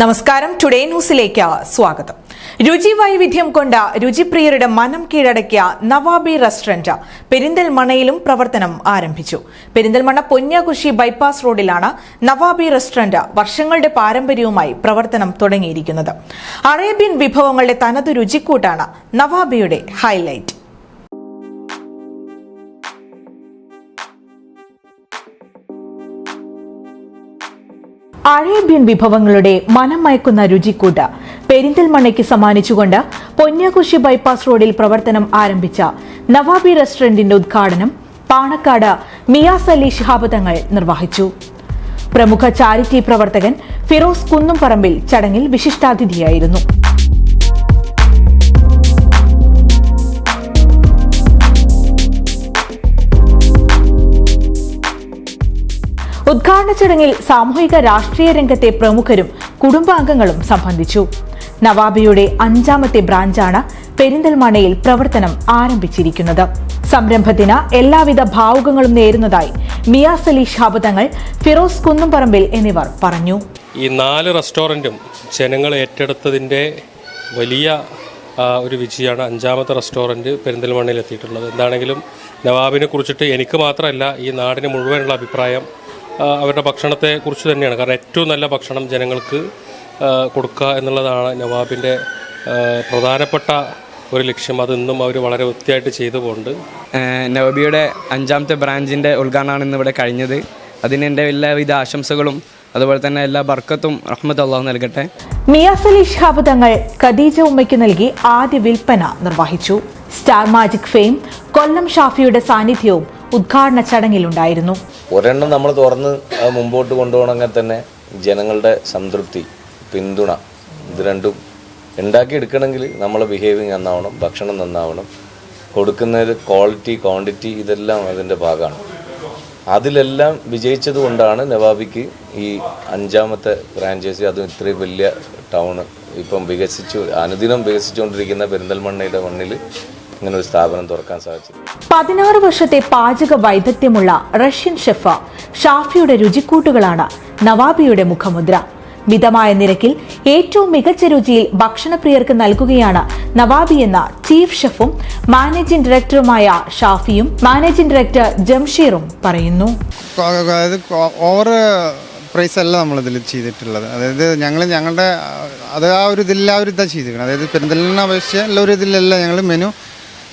നമസ്കാരം. ടുഡേ ന്യൂസിലേക്ക് സ്വാഗതം. രുചി വൈവിധ്യം കൊണ്ട രുചിപ്രിയരുടെ മനം കീഴടക്കിയ നവാബി റെസ്റ്റോറന്റ് പെരിന്തൽമണയിലും പ്രവർത്തനം ആരംഭിച്ചു. പെരിന്തൽമണ്ണ പൊന്നാകുശി ബൈപ്പാസ് റോഡിലാണ് നവാബി റെസ്റ്റോറന്റ് വർഷങ്ങളുടെ പാരമ്പര്യവുമായി പ്രവർത്തനം തുടങ്ങിയിരിക്കുന്നത്. അറേബ്യൻ വിഭവങ്ങളുടെ തനതു രുചിക്കൂട്ടാണ് നവാബിയുടെ ഹൈലൈറ്റ്. അറേബ്യൻ വിഭവങ്ങളുടെ മനം മയക്കുന്ന രുചിക്കൂട്ട് പെരിന്തൽമണ്ണയ്ക്ക് സമ്മാനിച്ചുകൊണ്ട് പൊന്നാകുശി ബൈപ്പാസ് റോഡിൽ പ്രവർത്തനം ആരംഭിച്ച നവാബി റെസ്റ്റോറന്റിന്റെ ഉദ്ഘാടനം പാണക്കാട് മിയാസ് അലി ശിഹാബ് തങ്ങൾ നിർവഹിച്ചു. പ്രമുഖ ചാരിറ്റി പ്രവർത്തകൻ ഫിറോസ് കുന്നുംപറമ്പിൽ ചടങ്ങിൽ വിശിഷ്ടാതിഥിയായിരുന്നു. ഉദ്ഘാടന ചടങ്ങിൽ സാമൂഹിക രാഷ്ട്രീയ രംഗത്തെ പ്രമുഖരും കുടുംബാംഗങ്ങളും സംബന്ധിച്ചു. നവാബിയുടെ അഞ്ചാമത്തെ ബ്രാഞ്ചാണ് പെരിന്തൽമണയിൽ പ്രവർത്തനം ആരംഭിച്ചിരിക്കുന്നത്. സംരംഭത്തിന് എല്ലാവിധ ഭാവുകങ്ങളും നേരുന്നതായി മിയാസ് അലി ഷാബദങ്ങൾ ഫിറോസ് കുന്നുംപറമ്പിൽ എന്നിവർ പറഞ്ഞു. ഈ നാല് റെസ്റ്റോറന്റും ജനങ്ങൾ ഏറ്റെടുത്തതിന്റെ വലിയ ഒരു വിജയമാണ് അഞ്ചാമത്തെ റെസ്റ്റോറന്റ് പെരിന്തൽമണ്ണയിൽ എത്തിയിട്ടുള്ളത്. എന്താണെങ്കിലും നവാബിനെ കുറിച്ചിട്ട് എനിക്ക് മാത്രമല്ല ഈ നാടിന് മുഴുവനുള്ള അഭിപ്രായം അവരുടെ ഭക്ഷണത്തെ കുറിച്ച് തന്നെയാണ്. കാരണം ഏറ്റവും നല്ല ഭക്ഷണം ജനങ്ങൾക്ക് കൊടുക്കുക എന്നുള്ളതാണ് നവാബിന്റെ പ്രധാനപ്പെട്ട ഒരു ലക്ഷ്യം. അത് ഇന്നും അവർ വളരെ വൃത്തിയായിട്ട് ചെയ്തു പോകുന്നുണ്ട് നവബിയുടെ അഞ്ചാമത്തെ ബ്രാഞ്ചിന്റെ ഉദ്ഘാടനമാണ് ഇന്ന് ഇവിടെ കഴിഞ്ഞത്. അതിന് എന്റെ എല്ലാവിധ ആശംസകളും അതുപോലെ തന്നെ എല്ലാ ബർക്കത്തും റഹ്മത്ത് അള്ളാഹു നൽകട്ടെ. മിയാസ് അലി ഷാബ് തങ്ങൾ ഖദീജ ഉമ്മയ്ക്ക് നൽകി ആദ്യ വിൽപ്പന നിർവഹിച്ചു. സ്റ്റാർ മാജിക് ഫെയിം കൊല്ലം ഷാഫിയുടെ സാന്നിധ്യവും ഉദ്ഘാടന ചടങ്ങിലുണ്ടായിരുന്നു. ഒരെണ്ണം നമ്മൾ തുറന്ന് മുമ്പോട്ട് കൊണ്ടുപോകണമെങ്കിൽ തന്നെ ജനങ്ങളുടെ സംതൃപ്തി പിന്തുണ ഇത് രണ്ടും ഉണ്ടാക്കിയെടുക്കണമെങ്കിൽ നമ്മളെ ബിഹേവിങ് നന്നാവണം ഭക്ഷണം നന്നാവണം. കൊടുക്കുന്നത് ക്വാളിറ്റി ക്വാണ്ടിറ്റി ഇതെല്ലാം അതിന്റെ ഭാഗമാണ്. അതിലെല്ലാം വിജയിച്ചത് കൊണ്ടാണ് നവാബിക്ക് ഈ അഞ്ചാമത്തെ ഫ്രാഞ്ചൈസി അതും ഇത്രയും വലിയ ടൗൺ ഇപ്പം വികസിച്ചു അനുദിനം വികസിച്ചുകൊണ്ടിരിക്കുന്ന പെരിന്തൽമണ്ണയുടെ മണ്ണിൽ ഇങ്ങനെ ഒരു സ്ഥാപനം തുറക്കാൻ സാധിച്ചത് പതിനാറ് വർഷത്തെ പാചക വൈദഗ്ധ്യമുള്ള റഷ്യൻ ഷെഫ് ഷാഫിയുടെ രുചിക്കൂട്ടുകളാണ് നവാബിയുടെ മുഖമുദ്ര. മിതമായ നിരക്കിൽ ഏറ്റവും മികച്ച രുചിയിൽ ഭക്ഷണപ്രിയർക്ക് നൽകുകയാണ് നവാബി എന്ന ചീഫ് ഷെഫും മാനേജിംഗ് ഡയറക്ടറുമായ ഷാഫിയും മാനേജിംഗ് ഡയറക്ടർ ജംഷീറും പറയുന്നു. അതായത് ഓവർ പ്രൈസ് അല്ല നമ്മളിതിൽ ചെയ്തിട്ടുള്ളത്. അതായത് ഞങ്ങൾ ഞങ്ങളുടെ അത് ആ ഒരു ഇതിൽ ആ ഒരു ഇതാണ് ചെയ്തിരിക്കുന്നത്. അതായത് പെരുന്തലിനെ അപേക്ഷിച്ച് എല്ലാ ഒരു ഇതിലല്ല ഞങ്ങൾ മെനു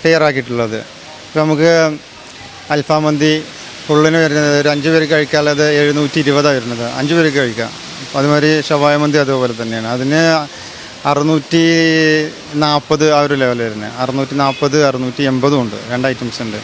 തയ്യാറാക്കിയിട്ടുള്ളത്. ഇപ്പോൾ നമുക്ക് അൽഫാം മന്തി ഫുള്ളിന് വരുന്നത് ഒരു അഞ്ച് പേർക്ക് കഴിക്കാനുള്ളത് എഴുന്നൂറ്റി ഇരുപതാണ് വരുന്നത്. അഞ്ച് പേർക്ക് കഴിക്കാം. അതുമാതിരി ഷവായ മന്തി അതുപോലെ തന്നെയാണ്. അതിന് അറുന്നൂറ്റി നാൽപ്പത് ആ ഒരു ലെവൽ വരുന്നത്. അറുന്നൂറ്റി നാൽപ്പത് അറുന്നൂറ്റി എൺപതും ഉണ്ട്. രണ്ട് ഐറ്റംസ് ഉണ്ട്.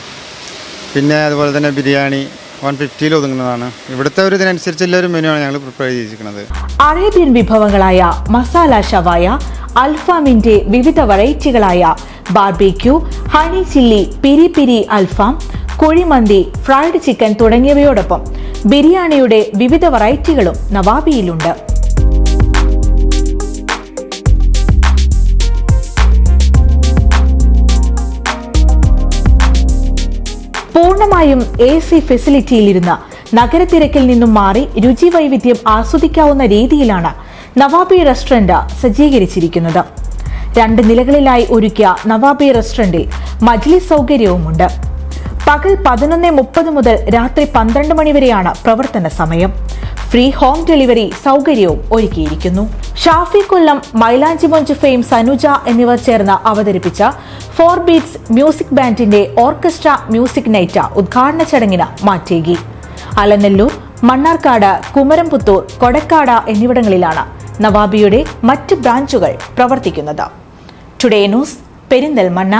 പിന്നെ അതുപോലെ തന്നെ ബിരിയാണി വൺ ഫിഫ്റ്റിയിൽ ഒതുങ്ങുന്നതാണ്. ഇവിടുത്തെ ഒരു ഇതിനനുസരിച്ചുള്ള ഒരു മെനു ആണ് ഞങ്ങൾ പ്രിപ്പയർ ചെയ്തിരിക്കുന്നത്. അറേബ്യൻ വിഭവങ്ങളായ മസാല ഷവായ അൽഫാമിന്റെ വിവിധ വെറൈറ്റികളായ barbecue honey chilli piri piri അൽഫാം കുഴിമന്തി ഫ്രൈഡ് ചിക്കൻ തുടങ്ങിയവയോടൊപ്പം ബിരിയാണിയുടെ വിവിധ വെറൈറ്റികളും നവാബിയിലുണ്ട്. പൂർണമായും എ സി ഫെസിലിറ്റിയിലിരുന്ന നഗരത്തിരക്കിൽ നിന്നും മാറി രുചി വൈവിധ്യം ആസ്വദിക്കാവുന്ന രീതിയിലാണ് നവാബി റെസ്റ്റോറന്റ് സജ്ജീകരിച്ചിരിക്കുന്നത്. രണ്ട് നിലകളിലായി ഒരുക്കിയ നവാബി റെസ്റ്റോറന്റിൽ മജ്ലി സൗകര്യവുമുണ്ട്. പകൽ പതിനൊന്ന് മുപ്പത് മുതൽ രാത്രി പന്ത്രണ്ട് മണിവരെയാണ് പ്രവർത്തന സമയം. ഫ്രീ ഹോം ഡെലിവറി സൗകര്യവും ഒരുക്കിയിരിക്കുന്നു. ഷാഫി കൊല്ലം മൈലാഞ്ചി മൊഞ്ച് ഫെയിം സനുജ എന്നിവർ ചേർന്ന് അവതരിപ്പിച്ച ഫോർ ബീറ്റ്സ് മ്യൂസിക് ബാൻഡിന്റെ ഓർക്കസ്ട്ര മ്യൂസിക് നൈറ്റ ഉദ്ഘാടന ചടങ്ങിന് മാറ്റേകി. അലനല്ലൂർ മണ്ണാർക്കാട് കുമരംപുത്തൂർ കൊടക്കാട് എന്നിവിടങ്ങളിലാണ് നവാബിയുടെ മറ്റ് ബ്രാഞ്ചുകൾ പ്രവർത്തിക്കുന്നത്. Today news Perinthalmanna.